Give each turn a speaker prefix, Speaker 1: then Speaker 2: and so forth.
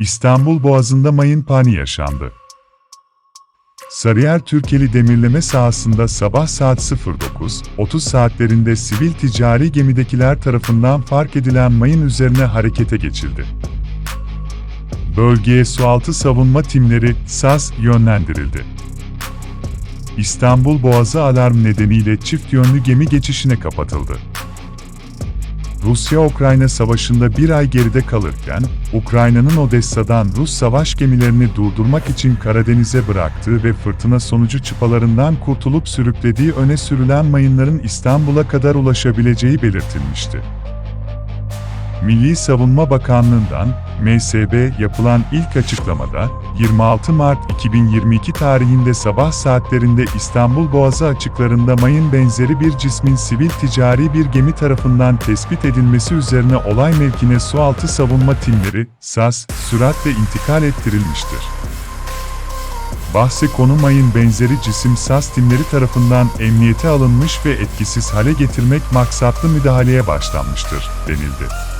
Speaker 1: İstanbul Boğazı'nda mayın pani yaşandı. Sarıyer Türkeli demirleme sahasında sabah saat 09.30 saatlerinde sivil ticari gemidekiler tarafından fark edilen mayın üzerine harekete geçildi. Bölgeye sualtı savunma timleri SAS yönlendirildi. İstanbul Boğazı alarm nedeniyle çift yönlü gemi geçişine kapatıldı. Rusya-Ukrayna savaşında bir ay geride kalırken, Ukrayna'nın Odessa'dan Rus savaş gemilerini durdurmak için Karadeniz'e bıraktığı ve fırtına sonucu çıpalarından kurtulup sürüklediği öne sürülen mayınların İstanbul'a kadar ulaşabileceği belirtilmişti. Milli Savunma Bakanlığı'ndan, MSB yapılan ilk açıklamada, 26 Mart 2022 tarihinde sabah saatlerinde İstanbul Boğazı açıklarında mayın benzeri bir cismin sivil ticari bir gemi tarafından tespit edilmesi üzerine olay mevkine sualtı savunma timleri, SAS, süratle intikal ettirilmiştir. Bahse konu mayın benzeri cisim SAS timleri tarafından emniyete alınmış ve etkisiz hale getirmek maksatlı müdahaleye başlanmıştır, denildi.